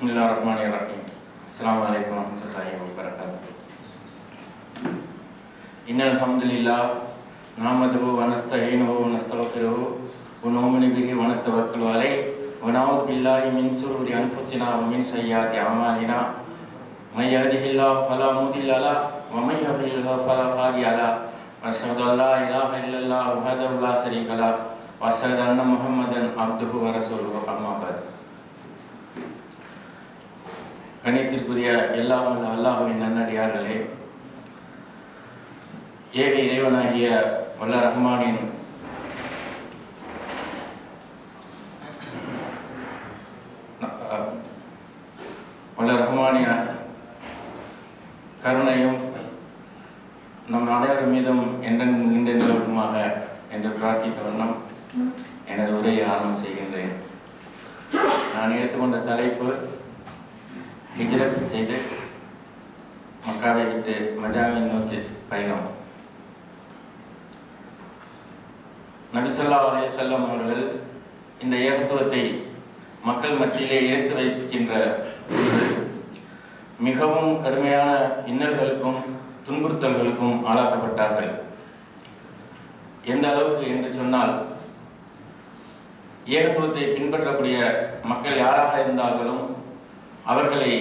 பிஸ்மில்லா ரஹ்மான் ரஹீம் அஸ்லாம் வலைக்கம் வரமத்துல்லாஹி வபரகாத்து إن الحمد لله نحمده ونستعينه ونستغفره ونؤمن به ونتوكل عليه ونعوذ بالله من شرور أنفسنا ومن سيئات أعمالنا من يهده الله فلا مضل له ومن يضلل فلا هادي له وأشهد أن لا إله إلا الله وحده لا شريك له وأشهد أن محمدا عبده ورسوله أما بعد கணித்திற்குரிய எல்லாம் அல்லாஹுவின் நன்னடியார்களே. ஏக இறைவனாகிய வல்ல ரஹ்மானின் வல்ல ரஹ்மானிய கருணையும் நம் அனைவர் மீதும் என்றென்றும் நின்ற நிலவுமாக என்று பிரார்த்தித்த வண்ணம் எனது உரையை ஆரம்பம் செய்கின்றேன். நான் எடுத்துக்கொண்ட தலைப்பு ஹிஜ்ரத் செய்து மக்காவை விட்டு மஜாவை நோக்கி பயணம். நபிசல்லா அலையம் அவர்கள் இந்த ஏகத்துவத்தை மக்கள் மத்தியிலே எடுத்து வைக்கின்ற பொழுது மிகவும் கடுமையான இன்னல்களுக்கும் துன்புறுத்தல்களுக்கும் ஆளாக்கப்பட்டார்கள். எந்த அளவுக்கு என்று சொன்னால் ஏகத்துவத்தை பின்பற்றக்கூடிய மக்கள் யாராக இருந்தார்களும் அவர்களை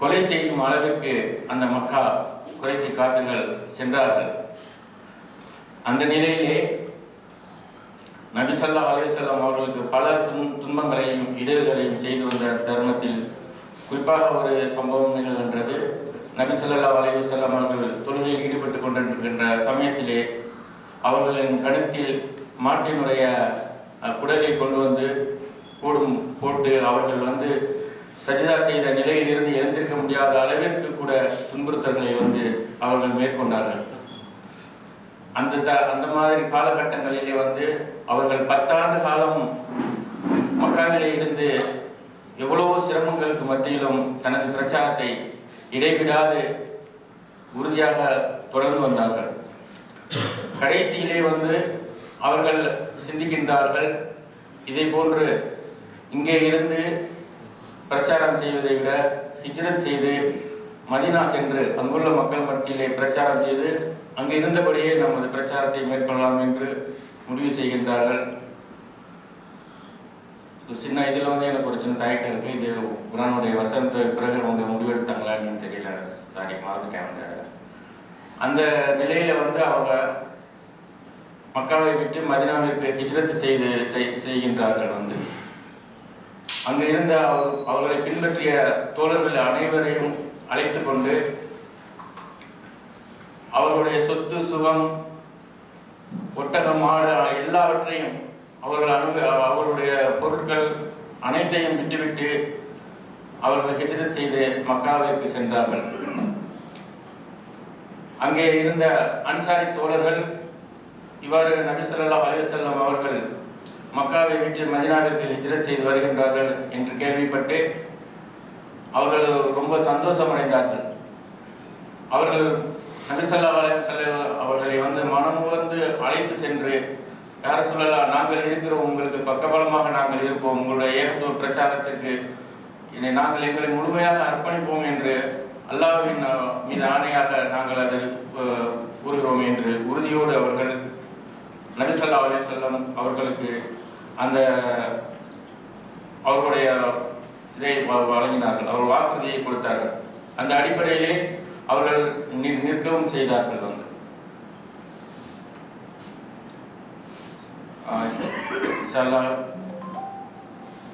கொலை செய்யும் அளவிற்கு அந்த மக்கா குறைசி காட்டுகள் சென்றார்கள். அந்த நிலையிலே நபிசல்லா அலையம் அவர்களுக்கு பல துன்பங்களையும் இடர்களையும் செய்து வந்த தருணத்தில் குறிப்பாக ஒரு சம்பவம் நிகழ்கின்றது. நபிசல்லா அலையம் அவர்கள் தொழுகையில் ஈடுபட்டு கொண்டிருக்கின்ற சமயத்திலே அவர்களின் கழுத்தில் மாட்டினுடைய குடலை கொண்டு வந்து போடும் போட்டு அவர்கள் வந்து சஜிதா செய்த நிலையிலிருந்து எழுந்திருக்க முடியாத அளவிற்கு கூட துன்புறுத்தல்களை வந்து அவர்கள் மேற்கொண்டார்கள். அந்த த- அந்த மாதிரி காலகட்டங்களிலே வந்து அவர்கள் பத்தாண்டு காலம் மக்காவிலே இருந்து எவ்வளவோ சிரமங்களுக்கு மத்தியிலும் தனது பிரச்சாரத்தை இடைவிடாது உறுதியாக தொடர்ந்து வந்தார்கள். கடைசியிலே வந்து அவர்கள் சிந்திக்கின்றார்கள் இதே போன்று இங்கே இருந்து பிரச்சாரம் செய்வதை விட ஹிஜ்ரத் செய்து மதீனா சென்று அங்குள்ள மக்கள் மத்தியிலே பிரச்சாரம் செய்து அங்கு இருந்தபடியே நமது பிரச்சாரத்தை மேற்கொள்ளலாம் என்று முடிவு செய்கின்றார்கள். சின்ன இதில் வந்து எனக்கு ஒரு சின்ன தயக்கம் இருக்கு. இது குரானுடைய வசந்த பிறகு அவங்க முடிவெடுத்தாங்களான்னு தெரியல. சாரி மறந்துட்டேன் அந்த அந்த நிலையில வந்து அவங்க மக்காவை விட்டு மதினாவிற்கு ஹிஜ்ரத் செய்து செய்- செய்கின்றார்கள் வந்து. அங்கு இருந்த அவர்களை பின்பற்றிய தோழர்கள் அனைவரையும் அழைத்து கொண்டு அவர்களுடைய சொத்து சுகம் ஒட்டகம் ஆடு எல்லாவற்றையும் அவர்கள் அனு அவர்களுடைய பொருட்கள் அனைத்தையும் விட்டுவிட்டு அவர்கள் ஹிஜ்ரத் செய்து மக்காவிற்கு சென்றார்கள். அங்கே இருந்த அன்சாரி தோழர்கள் இவ்வாறு நபி சொல்லா அலைஹி அவர்கள் மக்காவை விட்டு மதினாவிற்கு ஹிஜ்ரத் செய்து வருகின்றார்கள் என்று கேள்விப்பட்டு அவர்கள் ரொம்ப சந்தோஷம் அடைந்தார்கள் அவர்கள் நபிசல்லா ஸல்லல்லாஹு அவர்களை வந்து அவர்களை வந்து அழைத்து சென்று யார சொல்லலாம் நாங்கள் இருக்கிறோம் உங்களுக்கு பக்கபலமாக நாங்கள் இருப்போம் உங்களுடைய ஏகத்துவ பிரச்சாரத்திற்கு இதை நாங்கள் எங்களை முழுமையாக அர்ப்பணிப்போம் என்று அல்லாவின் மீது ஆணையாக நாங்கள் அதை கூறுகிறோம் என்று உறுதியோடு அவர்கள் நபிசல்லா ஸல்லல்லாஹு செல்லம் அவர்களுக்கு அந்த அவர்களுடைய இதை வழங்கினார்கள். அவர் வாக்குறுதியை கொடுத்தார்கள். அந்த அடிப்படையிலே அவர்கள் நிற்கவும் செய்தார்கள் வந்து.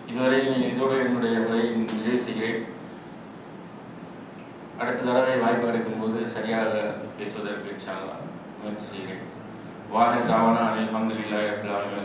இதுவரை இதோடு என்னுடைய உரையை நிறைவு செய்கிறேன். அடுத்த தடவை வாய்ப்பு கிடைக்கும்போது சரியாக பேசுவதற்கு முயற்சி செய்கிறேன். வாஹித் தாவானா அலி அஹமதுல்லாஹி ரபில்